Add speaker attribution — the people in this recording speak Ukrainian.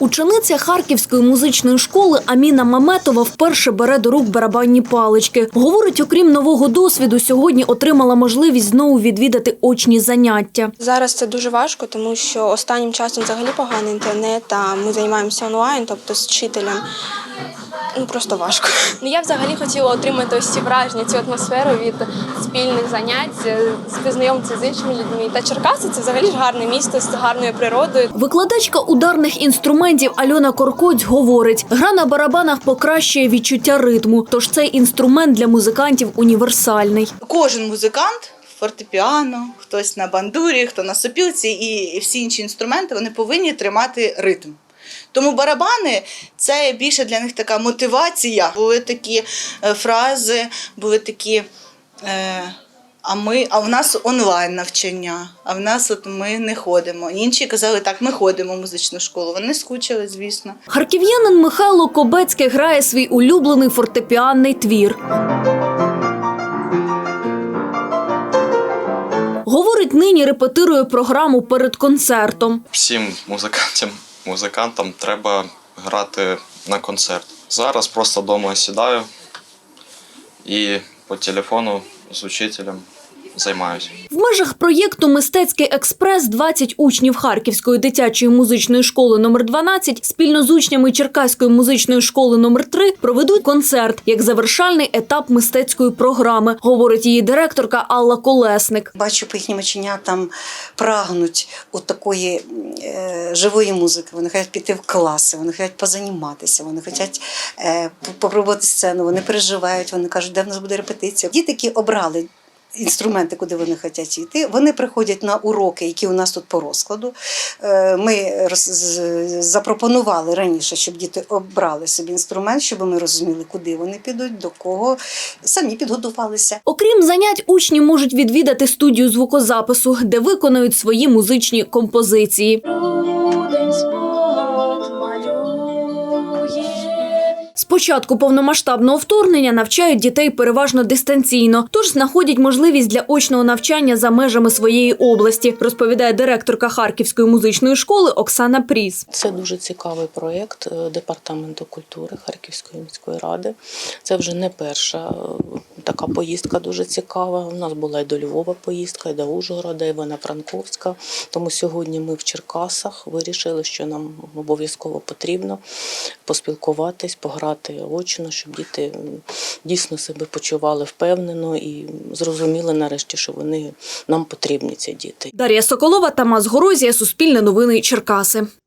Speaker 1: Учениця Харківської музичної школи Аміна Маметова вперше бере до рук барабанні палички. Говорить, окрім нового досвіду, сьогодні отримала можливість знову відвідати очні заняття.
Speaker 2: Зараз це дуже важко, тому що останнім часом взагалі поганий інтернет, а ми займаємося онлайн, тобто з вчителем. Ну просто важко.
Speaker 3: Ну, я взагалі хотіла отримати ось ці враження, цю атмосферу від спільних занять, е, з познайомитися з іншими людьми. Та Черкаси це взагалі ж гарне місто з гарною природою.
Speaker 1: Викладачка ударних інструментів Альона Коркоць говорить, гра на барабанах покращує відчуття ритму, тож цей інструмент для музикантів універсальний.
Speaker 4: Кожен музикант, фортепіано, хтось на бандурі, хто на сопілці і всі інші інструменти вони повинні тримати ритм. Тому барабани це більше для них така мотивація. Були такі е, фрази, були такі. Е, а ми, а в нас онлайн навчання, а в нас от ми не ходимо. Інші казали, так, ми ходимо в музичну школу. Вони скучили, звісно.
Speaker 1: Харків'янин Михайло Кобецький грає свій улюблений фортепіанний твір. Говорить, нині репетирує програму перед концертом.
Speaker 5: всім музикантам, музикантам треба грати на концерт. Зараз просто вдома сідаю і по телефону з учителем займаюся.
Speaker 1: В межах проєкту Мистецький експрес 20 учнів Харківської дитячої музичної школи номер 12 спільно з учнями Черкаської музичної школи номер 3 проведуть концерт як завершальний етап мистецької програми, говорить її директорка Алла Колесник.
Speaker 6: Бачу по їхнім оченятам прагнуть от такої е, живої музики. Вони хочуть піти в класи, вони хочуть позаніматися, вони хочуть е, попробувати сцену, вони переживають, вони кажуть, де в нас буде репетиція. Діти, які обрали. Інструменти, куди вони хочуть йти, вони приходять на уроки, які у нас тут по розкладу. Е, Ми запропонували раніше, щоб діти обрали собі інструмент, щоб ми розуміли, куди вони підуть, до кого самі підготувалися.
Speaker 1: Окрім занять, учні можуть відвідати студію звукозапису, де виконують свої музичні композиції. Початку повномасштабного вторгнення навчають дітей переважно дистанційно, тож знаходять можливість для очного навчання за межами своєї області, розповідає директорка Харківської музичної школи Оксана Пріс.
Speaker 7: Це дуже цікавий проєкт е, департаменту культури Харківської міської ради. Це вже не перша е, така поїздка дуже цікава. У нас була і до Львова поїздка, і до Ужгорода, і Івано-Франковська. Тому сьогодні ми в Черкасах вирішили, що нам обов'язково потрібно поспілкуватись, пограти очно, щоб діти дійсно себе почували впевнено і зрозуміли нарешті, що вони нам потрібні ці діти.
Speaker 1: Дар'я Соколова, Тамас Горозія, Суспільне новини Черкаси.